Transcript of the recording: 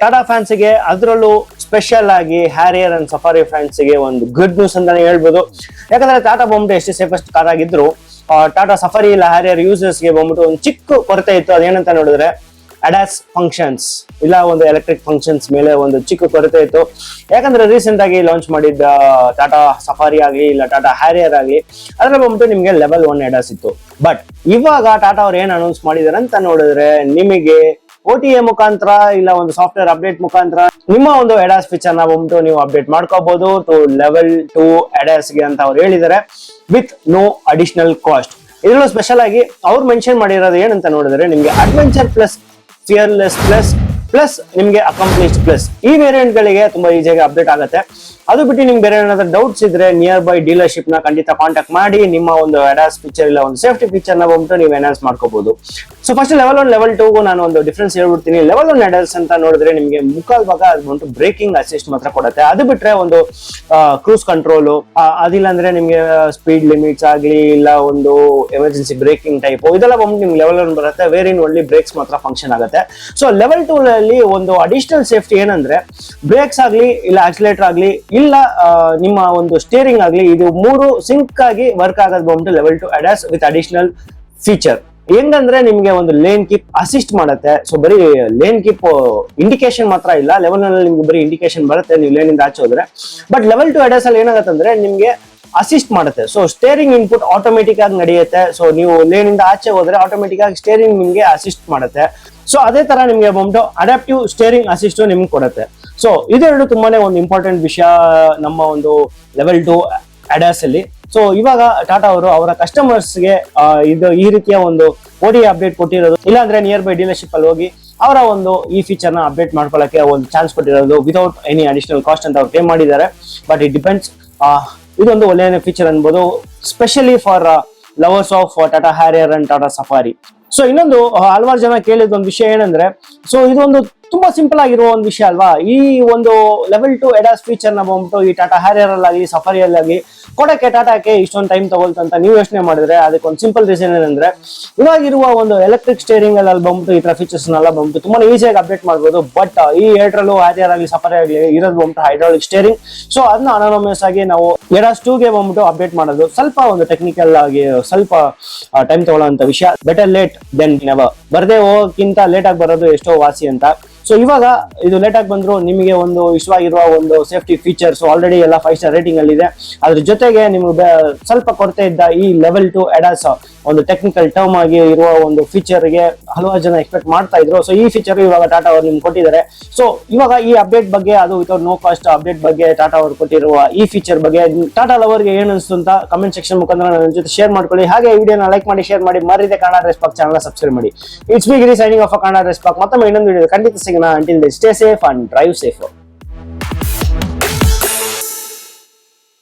ಟಾಟಾ ಫ್ಯಾನ್ಸ್ಗೆ ಅದರಲ್ಲೂ ಸ್ಪೆಷಲ್ ಆಗಿ Harrier and safari ಫ್ಯಾನ್ಸ್ಗೆ ಒಂದು ಗುಡ್ ನ್ಯೂಸ್ ಅಂತಾನೆ ಹೇಳ್ಬೋದು. ಯಾಕಂದ್ರೆ ಟಾಟಾ ಬೊಂಬೆ ಎಷ್ಟು ಸೇಫೆಸ್ಟ್ ಕಾರ್ ಆಗಿದ್ರು ಟಾಟಾ ಸಫಾರಿ ಇಲ್ಲ ಹ್ಯಾರಿಯರ್ ಯೂಸರ್ಸ್ಗೆ ಬಂದ್ಬಿಟ್ಟು ಒಂದು ಚಿಕ್ಕ ಕೊರತೆ ಇತ್ತು. ಅದೇನಂತ ನೋಡಿದ್ರೆ ಅಡಾಸ್ ಫಂಕ್ಷನ್ಸ್ ಇಲ್ಲ ಒಂದು ಎಲೆಕ್ಟ್ರಿಕ್ ಫಂಕ್ಷನ್ಸ್ ಮೇಲೆ ಒಂದು ಚಿಕ್ಕ ಕೊರತೆ ಇತ್ತು. ಯಾಕಂದ್ರೆ ರೀಸೆಂಟ್ ಆಗಿ ಲಾಂಚ್ ಮಾಡಿದ್ದ ಟಾಟಾ ಸಫಾರಿ ಆಗಲಿ, ಇಲ್ಲ ಟಾಟಾ ಹ್ಯಾರಿಯರ್ ಆಗಲಿ ಅದ್ರ ಬಂದ್ಬಿಟ್ಟು ನಿಮಗೆ ಲೆವೆಲ್ ಒನ್ ಅಡಾಸ್ ಇತ್ತು. ಬಟ್ ಇವಾಗ ಟಾಟಾ ಅವ್ರು ಏನ್ ಅನೌನ್ಸ್ ಮಾಡಿದಾರೆ ಅಂತ ನೋಡಿದ್ರೆ ನಿಮಗೆ ಒ ಟಿ ಎ ಮುಖಾಂತರ ಇಲ್ಲ ಒಂದು ಸಾಫ್ಟ್ವೇರ್ ಅಪ್ಡೇಟ್ ಮುಖಾಂತರ ನಿಮ್ಮ ಒಂದು ಎಡಾಸ್ ಫೀಚರ್ನ ಬಂದು ನೀವು ಅಪ್ಡೇಟ್ ಮಾಡ್ಕೋಬಹುದು ಟು ಲೆವೆಲ್ ಟು ಗೆ ಅಂತ ಅವ್ರು ಹೇಳಿದ್ದಾರೆ ವಿತ್ ನೋ ಅಡಿಷನಲ್ ಕಾಸ್ಟ್ ಇದರಲ್ಲೂ ಸ್ಪೆಷಲ್ ಆಗಿ ಅವ್ರು ಮೆನ್ಷನ್ ಮಾಡಿರೋದು ಏನಂತ ನೋಡಿದ್ರೆ ನಿಮ್ಗೆ adventure plus fearless plus plus ನಿಮ್ಗೆ ಅಕಾಂಪ್ಲಿಷ್ ಪ್ಲಸ್ ಈ ವೇರಿಯಂಟ್ ಗಳಿಗೆ ತುಂಬಾ ಈಸಿಯಾಗಿ ಅಪ್ಡೇಟ್ ಆಗುತ್ತೆ. ಅದು ಬಿಟ್ಟು ನಿಮ್ಗೆ ಬೇರೆ ಏನಾದ್ರು ಡೌಟ್ಸ್ ಇದ್ರೆ ನಿಯರ್ ಬೈ ಡೀಲರ್ಶಿಪ್ನ ಖಂಡಿತ ಕಾಂಟ್ಯಾಕ್ಟ್ ಮಾಡಿ, ನಿಮ್ಮ ಒಂದು ಅಡಾಸ್ ಫೀಚರ್ ಇಲ್ಲ, ಒಂದು ಸೇಫ್ಟಿ ಫೀಚರ್ನ ಬಂದ್ಬಿಟ್ಟು ನೀವು ಎನ್ಹಾನ್ಸ್ ಮಾಡ್ಕೋಬಹುದು so first level one level two ನಾನು ಒಂದು ಡಿಫ್ರೆನ್ಸ್ ಹೇಳ್ಬಿಡ್ತೀನಿ. ಲೆವೆಲ್ ಒನ್ ಅಡಲ್ಸ್ ಅಂತ ನೋಡಿದ್ರೆ ನಿಮಗೆ ಮುಖಾಲ್ ಭಾಗ ಅದು ಬಂದು ಬ್ರೇಕಿಂಗ್ ಅಸಿಸ್ಟ್ ಮಾತ್ರ ಕೊಡುತ್ತೆ. ಅದು ಬಿಟ್ರೆ ಒಂದು ಕ್ರೂಸ್ ಕಂಟ್ರೋಲು ಅದಿಲ್ಲ ಅಂದ್ರೆ ನಿಮ್ಗೆ ಸ್ಪೀಡ್ ಲಿಮಿಟ್ಸ್ ಆಗ್ಲಿ, ಇಲ್ಲ ಒಂದು ಎಮರ್ಜೆನ್ಸಿ ಬ್ರೇಕಿಂಗ್ ಟೈಪ್ ಇದೆಲ್ಲ ಬಂದು ನಿಮ್ಗೆ ಲೆವೆಲ್ ಒನ್ ಬರುತ್ತೆ. ವೇರ್ ಇನ್ ಒಳ್ಳೆ ಬ್ರೇಕ್ಸ್ ಮಾತ್ರ ಫಂಕ್ಷನ್ ಆಗುತ್ತೆ. ಸೊ ಲೆವೆಲ್ ಟೂ ಅಲ್ಲಿ ಒಂದು ಅಡಿಷನಲ್ ಸೇಫ್ಟಿ ಏನಂದ್ರೆ ಬ್ರೇಕ್ಸ್ ಆಗ್ಲಿ ಇಲ್ಲ ಆಕ್ಸಿಲೇಟರ್ ಆಗ್ಲಿ, ಇಲ್ಲ ನಿಮ್ಮ ಒಂದು ಸ್ಟೇರಿಂಗ್ ಆಗ್ಲಿ, ಇದು ಮೂರು ಸಿಂಕ್ ಆಗಿ ವರ್ಕ್ ಆಗೋದು ಬಂದ್ಬಿಟ್ಟು level two ADAS with additional feature ಹೆಂಗಂದ್ರೆ ನಿಮ್ಗೆ ಒಂದು ಲೇನ್ ಕೀಪ್ ಅಸಿಸ್ಟ್ ಮಾಡುತ್ತೆ. ಸೊ ಬರೀ ಲೇನ್ ಕೀಪ್ ಇಂಡಿಕೇಶನ್ ಮಾತ್ರ ಇಲ್ಲ. ಲೆವೆಲ್ನಲ್ಲಿ ನಿಮ್ಗೆ ಬರೀ ಇಂಡಿಕೇಶನ್ ಬರುತ್ತೆ, ನೀವು ಲೇನ್ ಇಂದ ಆಚೆ ಬಟ್ ಲೆವೆಲ್ ಟು ಅಡ್ಯಾಸ್ ಅಲ್ಲಿ ಏನಾಗುತ್ತೆ ಅಂದ್ರೆ ನಿಮ್ಗೆ ಅಸಿಸ್ಟ್ ಮಾಡುತ್ತೆ. ಸೊ ಸ್ಟೇರಿಂಗ್ ಇನ್ಪುಟ್ ಆಟೋಮೆಟಿಕ್ ಆಗಿ ನಡೆಯುತ್ತೆ. ಸೊ ನೀವು ಲೇನ್ ಇಂದ ಆಚೆ ಹೋದ್ರೆ ಆಟೋಮೆಟಿಕ್ ಆಗಿ ಸ್ಟೇರಿಂಗ್ ನಿಮ್ಗೆ ಅಸಿಸ್ಟ್ ಮಾಡುತ್ತೆ. ಸೊ ಅದೇ ತರ ನಿಮಗೆ ಬಂದ್ಬಿಟ್ಟು ಅಡಾಪ್ಟಿವ್ ಸ್ಟೇರಿಂಗ್ ಅಸಿಸ್ಟ್ ನಿಮ್ಗೆ ಕೊಡುತ್ತೆ. ಸೊ ಇದೆರಡು ತುಂಬಾನೇ ಒಂದು ಇಂಪಾರ್ಟೆಂಟ್ ವಿಷಯ ನಮ್ಮ ಒಂದು ಲೆವೆಲ್ ಟು ಅಡಾಸ್ ಅಲ್ಲಿ. ಸೊ ಇವಾಗ ಟಾಟಾ ಅವರು ಅವರ ಕಸ್ಟಮರ್ಸ್ಗೆ ಇದು ಈ ರೀತಿಯ ಒಂದು ಓಡಿ ಅಪ್ಡೇಟ್ ಕೊಟ್ಟಿರೋದು. ಇಲ್ಲಾಂದ್ರೆ ನಿಯರ್ ಬೈ ಡೀಲರ್ಶಿಪ್ ಅಲ್ಲಿ ಹೋಗಿ ಅವರ ಒಂದು ಈ ಫೀಚರ್ನ ಅಪ್ಡೇಟ್ ಮಾಡ್ಕೊಳ್ಳೋಕೆ ಒಂದು ಚಾನ್ಸ್ ಕೊಟ್ಟಿರೋದು ವಿತೌಟ್ ಎನಿ ಅಡಿಷನಲ್ ಕಾಸ್ಟ್ ಅಂತ ಅವ್ರು ಪೇ ಮಾಡಿದ್ದಾರೆ. ಬಟ್ ಇಟ್ ಡಿಪೆಂಡ್ಸ್ ಇದೊಂದು ಒಳ್ಳೆಯ ಫೀಚರ್ ಅನ್ಬೋದು specially for lovers of Tata Harrier and Tata Safari so ಇನ್ನೊಂದು ಆ, ಹಲವಾರು ಜನ ಕೇಳಿದ ಒಂದು ವಿಷಯ ಏನಂದ್ರೆ ಸೊ ಇದೊಂದು ತುಂಬಾ ಸಿಂಪಲ್ ಆಗಿರುವ ಒಂದು ವಿಷಯ ಅಲ್ವಾ? ಈ ಒಂದು ಲೆವೆಲ್ ಟು ಎಡಾಸ್ ಫೀಚರ್ನ ಬಂದ್ಬಿಟ್ಟು ಈ ಟಾಟಾ ಹ್ಯಾರಿಯರ್ ಅಲ್ಲಾಗಿ ಸಫಾರಿಯಲ್ಲಾಗಿ ಕೊಡಕ್ಕೆ ಟಾಟಾಕ್ಕೆ ಇಷ್ಟೊಂದು ಟೈಮ್ ತಗೊಳ್ತಂತ ನೀವು ಯೋಚನೆ ಮಾಡಿದ್ರೆ ಅದಕ್ಕೆ ಒಂದು ಸಿಂಪಲ್ ರೀಸನ್ ಏನಂದ್ರೆ, ಇವಾಗಿರುವ ಒಂದು ಎಲೆಕ್ಟ್ರಿಕ್ ಸ್ಟೇರಿಂಗ್ ಅಲ್ಲಿ ಬಂದ್ಬಿಟ್ಟು ಈ ತರ ಫೀಚರ್ಸ್ ನೆಲ್ಲ ಬಂದ್ಬಿಟ್ಟು ತುಂಬಾ ಈಸಿಯಾಗಿ ಅಪ್ಡೇಟ್ ಮಾಡ್ಬೋದು. ಬಟ್ ಈ ಏಟ್ರಲ್ಲೂ ಹ್ಯಾರಿಯರ್ ಆಗಲಿ ಸಫಾರಿ ಆಗಲಿ ಇರೋದು ಬಂದ್ಬಿಟ್ಟು ಹೈಡ್ರಾಲಿಕ್ ಸ್ಟೇರಿಂಗ್ ಸೊ ಅದನ್ನ ಅನಾನಮಸ್ ಆಗಿ ನಾವು ಎಡಾಸ್ ಟೂಗೆ ಬಂದ್ಬಿಟ್ಟು ಅಪ್ಡೇಟ್ ಮಾಡೋದು ಸ್ವಲ್ಪ ಒಂದು ಟೆಕ್ನಿಕಲ್ ಆಗಿ ಸ್ವಲ್ಪ ಟೈಮ್ ತಗೊಳ್ಳೋ ವಿಷಯ. ಬೆಟರ್ ಲೇಟ್ ದೆನ್ ನೆವರ್ ಬರದೇ ಹೋಗೋಕ್ಕಿಂತ ಲೇಟ್ ಆಗಿ ಬರೋದು ಎಷ್ಟೋ ವಾಸಿ ಅಂತ. ಸೊ ಇವಾಗ ಇದು ಲೇಟ್ ಆಗಿ ಬಂದ್ರು ನಿಮಗೆ ಒಂದು ಇಷ್ಟವಾಗಿರುವ ಒಂದು ಸೇಫ್ಟಿ ಫೀಚರ್ಸ್ ಆಲ್ರೆಡಿ ಎಲ್ಲ ಫೈವ್ ಸ್ಟಾರ್ ರೇಟಿಂಗ್ ಅಲ್ಲಿ ಇದೆ ಅದ್ರ ಜೊತೆಗೆ ನಿಮ್ಗೆ ಸ್ವಲ್ಪ ಕೊರತೆ ಇದ್ದ ಈ ಲೆವೆಲ್ ಟು ಎಡಾಸ್ ಒಂದು ಟೆಕ್ನಿಕಲ್ ಟರ್ಮ್ ಆಗಿ ಇರುವ ಒಂದು ಫೀಚರ್ಗೆ ಹಲವಾರು ಜನ ಎಕ್ಸ್ಪೆಕ್ಟ್ ಮಾಡ್ತಾ ಇದ್ರು. ಸೊ ಈ ಫೀಚರ್ ಇವಾಗ ಟಾಟಾ ಅವರು ನಿಮ್ಗೆ ಕೊಟ್ಟಿದ್ದಾರೆ. ಸೊ ಇವಾಗ ಈ ಅಪ್ಡೇಟ್ ಬಗ್ಗೆ ಅದು ವಿತೌಟ್ ನೋ ಕಾಸ್ಟ್ ಅಪ್ಡೇಟ್ ಬಗ್ಗೆ ಟಾಟಾ ಅವರು ಕೊಟ್ಟಿರುವ ಈ ಫೀಚರ್ ಬಗ್ಗೆ ಟಾಟಾ ಲವರ್ಗೆ ಏನು ಅನಿಸ್ತು ಅಂತ ಕಮೆಂಟ್ ಸೆಕ್ಷನ್ ಮುಖಾಂತರ ನನ್ನ ಜೊತೆ ಶೇರ್ ಮಾಡ್ಕೊಳ್ಳಿ. ಹಾಗೆ ವಿಡಿಯೋನ ಲೈಕ್ ಮಾಡಿ ಶೇರ್ ಮಾಡಿ, ಮರಿದೆ ಕನ್ನಡ ರೆಸ್ಪಾಕ್ ಚಾನಲ್ ಸಬ್ಸ್ಕ್ರೈಬ್ ಮಾಡಿ. It's B Giri signing off Kannada ರೆಸ್ಪಾಕ್ ಮತ್ತೊಮ್ಮೆ ಇನ್ನೊಂದು ವಿಡಿಯೋ ಖಂಡಿತ ಸಿಗೋಣ. தெரிஞ்சுக்கலாம் until stay safe and drive சேஃபோ